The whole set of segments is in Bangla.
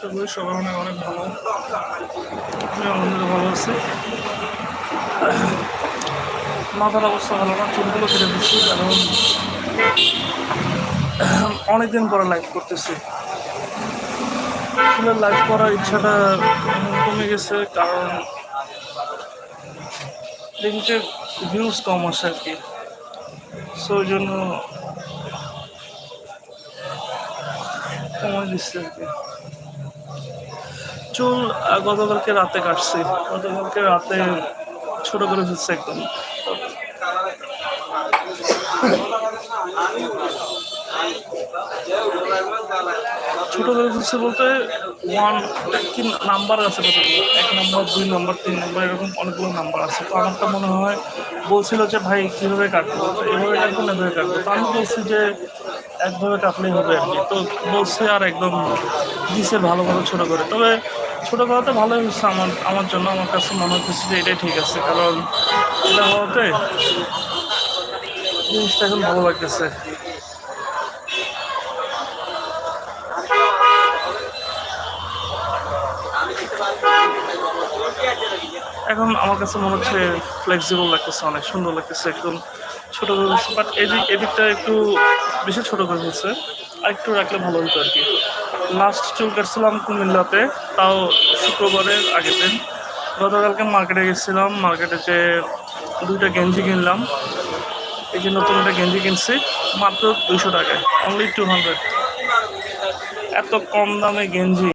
আশা করি সবাই অনেক অনেক ভালো। আমি আলহামদুলিল্লাহ ভালো আছি। মাথার অবস্থা ভালো না, চুলগুলো কেটে দিচ্ছি, কারণ অনেকদিন পরে লাইভ করতেছি। আসলে লাইভ করার ইচ্ছাটা কমে গেছে, কারণ যে ভিউজ কম আসে আর কি। সো ওই জন্য কমে দিচ্ছে আর কি। চুল গতকালকে রাতে কাটছি। গতকালকে রাতে ছোট করে ফেলছে একদম। ছোট করে ফেলছে বলতে ওয়ান কি নাম্বার আছে কতগুলো এক নম্বর দুই নম্বর তিন নম্বর এরকম অনেকগুলো নাম্বার আছে। তো আমারটা মনে হয় বলছিল যে, ভাই, কীভাবে কাটবো? এভাবে কাটবো না, এভাবে কাটবো? তো আমি বলছি যে, একভাবে কাটলেই হবে আর কি। তো বলছে আর একদম দিছে ভালো ভালো ছোটো করে। তবে ছোটো করাতে ভালোই হচ্ছে আমার আমার জন্য, আমার কাছে মনে হচ্ছে যে এটাই ঠিক আছে, কারণ এটা হওয়াতে জিনিসটা এখন ভালো লাগতেছে। এখন আমার কাছে মনে হচ্ছে ফ্লেক্সিবল লাগতেছে, অনেক সুন্দর লাগতেছে একদম ছোটো করে বাট এদিক, এদিকটা একটু বেশি ছোটো করে হচ্ছে আর একটু রাখলে ভালো হতো আর কি। লাস্ট চুল কাটছিলাম কুমিল্লাতে, তাও শুক্রবারের আগের দিন। গতকালকে মার্কেটে গেছিলাম মার্কেটে যে দুইটা গেঞ্জি কিনলাম, এই যে নতুন একটা গেঞ্জি কিনছি, মাত্র দুইশো টাকায় অনলি টু হান্ড্রেড এত কম দামে গেঞ্জি।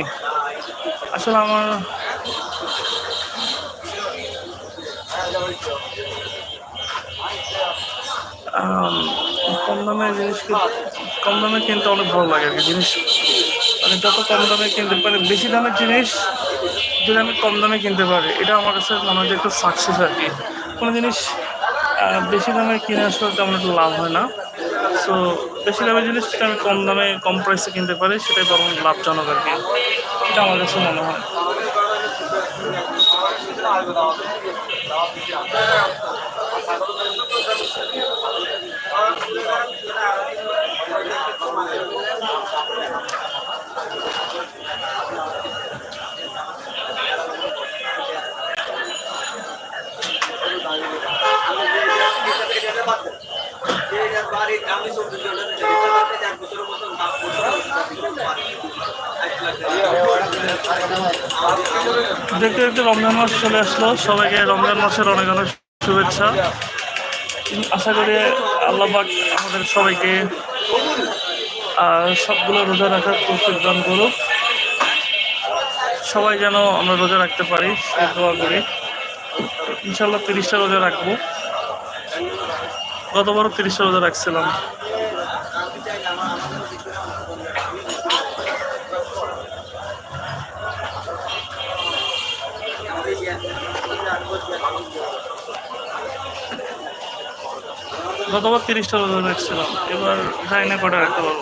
আসলে আমার কম দামে জিনিস কম দামে কিনতে অনেক ভালো লাগে আর কি। জিনিস মানে যত কম দামে কিনতে পারি, বেশি দামের জিনিস যদি আমি কম দামে কিনতে পারি, এটা আমার কাছে মনে হয় একটু সাকসেস আর কি। কোনো জিনিস বেশি দামে কিনে আসলে তেমন একটু লাভ হয় না। সো বেশি দামের জিনিস যদি আমি কম দামে, কম প্রাইসে কিনতে পারি, সেটাই বরং লাভজনক আর কি। এটা আমার কাছে মনে হয়। দেখতে দেখতে রমজান মাস চলে আসলো। সবাইকে রমজান মাসের অনেক অনেক শুভেচ্ছা। আশা করি আল্লাহ পাক আমাদের সবাইকে সবগুলো রোজা রাখার তৌফিক দান করুক। সবাই যেন আমরা রোজা রাখতে পারি, সেই দোয়া করি। ইনশাল্লাহ তিরিশটা রোজা রাখব। গতবারও তিরিশ রোজা রাখছিলাম। গতবার তিরিশটা রোজা রাখছিলাম। এবার জানি না কটা রাখতে পারব?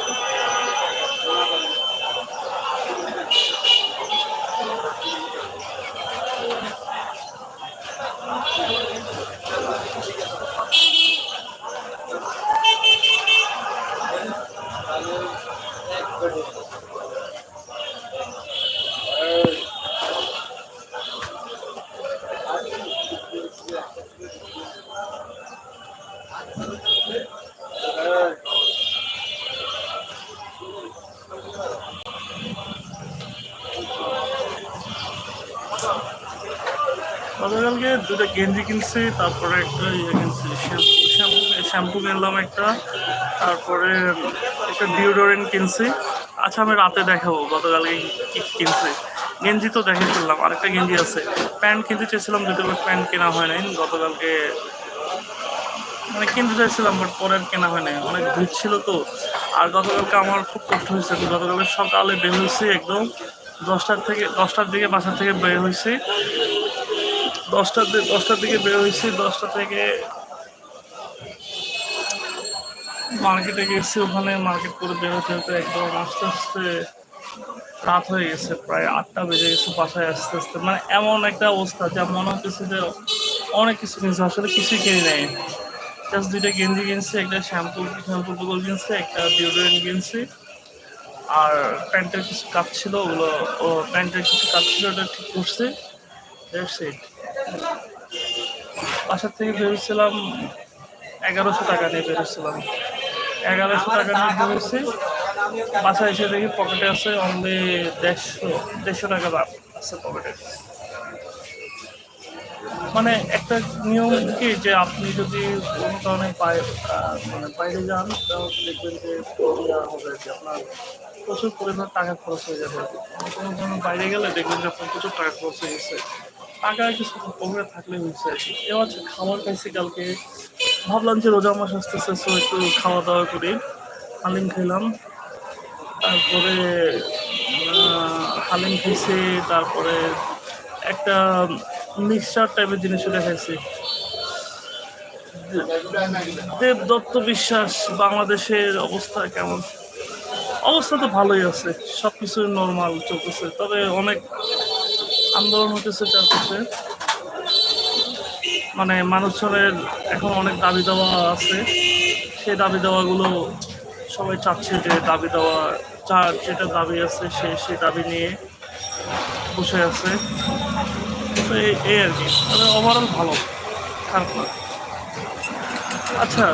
দুটো গেঞ্জি কিনছি, তারপরে একটা ইয়ে কিনছি, শ্যাম্পু শ্যাম্পু কিনলাম একটা, তারপরে একটা ডিওডোরেন্ট কিনছি। আচ্ছা আমি রাতে দেখাবো, গতকালকে কিনছি। গেঞ্জি তো দেখে ফেললাম, আরেকটা গেঞ্জি আছে। প্যান্ট কিনতে চেয়েছিলাম দুটো প্যান্ট কেনা হয় নাই। গতকালকে মানে কিনতে চাইছিলাম বাট পরে আর কেনা হয় নাই। অনেক ভিড় ছিল তো। আর গতকালকে আমার খুব কষ্ট হয়েছে গতকালকে সকালে বের হয়েছি একদম দশটার থেকে, দশটার দিকে বাসা থেকে বের হয়েছি। দশটার দিকে দশটার দিকে বের হয়েছি, দশটা থেকে মার্কেটে গেছি। ওখানে মার্কেট করে বের হতে হতে একদম আস্তে আস্তে রাত হয়ে গেছে, প্রায় আটটা বেজে গেছে বাসায় আস্তে আস্তে। মানে এমন একটা অবস্থা যা মনে হচ্ছে যে অনেক কিছু কিনছে, আসলে কিছুই কিনি নাই। জাস্ট দুইটা গেঞ্জি কিনছি, একটা শ্যাম্পু শ্যাম্পু টুকল কিনছি, একটা ডিওডোরেন্ট কিনছি। আর প্যান্টের কিছু কাজ ছিল, ওগুলো ও, প্যান্টের কিছু কাজ ছিল, ওটা ঠিক করছি। দ্যাটস ইট বাসার থেকে বেরোছিলাম এগারোশো টাকা নিয়ে বেরোছিলাম এগারোশো টাকা নিয়ে বেরোছি বাসায় এসে দেখি পকেটে আছে অনলি দেড়শো দেড়শো টাকা আছে পকেটে। মানে একটা নিয়ম কি যে আপনি যদি কোনো কারণে বাইরে মানে বাইরে যান তাহলে দেখবেন যে হবে যে আপনার প্রচুর পরিমাণ টাকা খরচ হয়ে যাবে কোনো কোনো বাইরে গেলে দেখবেন যে আপনার প্রচুর টাকা খরচ হয়ে গেছে। টাকা কিছু পকেটে থাকলে হয়েছে এ হচ্ছে খাবার খাইছি কালকে। ভাবলাম যে রোজা মাস আসতেছে সো একটু খাওয়া দাওয়া করি। হালিম খেলাম। তারপরে হালিম খেয়েছি, তারপরে একটা মিক্সচার টাইপের জিনিস দেখাইছি দেব দত্ত বিশ্বাস, বাংলাদেশের অবস্থা কেমন? অবস্থা তো ভালোই আছে সব কিছু নর্মাল চলতেছে। তবে অনেক আন্দোলন হতেছে চারপাশে। মানে মানুষজনের এখন অনেক দাবি দেওয়া আছে। সেই দাবি দেওয়াগুলো সবাই চাচ্ছে যে দাবি দেওয়া যার যেটা দাবি আছে সে সেই দাবি নিয়ে বসে আছে। তো এই আর কি। তবে ওভারঅল ভালো, খারাপ না। আচ্ছা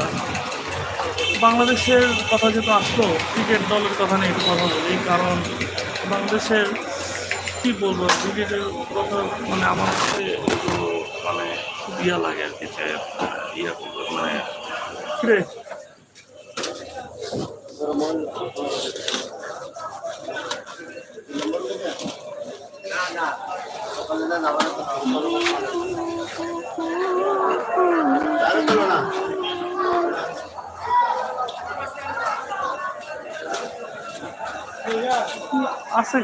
বাংলাদেশের কথা যেহেতু আসলো ক্রিকেট দলের কথা নিয়ে কথা বলি, কারণ বাংলাদেশের কি বলব? ক্রিকেটের কথা মানে আমার কাছে মানে ইয়া লাগে আর কি মানে আছে।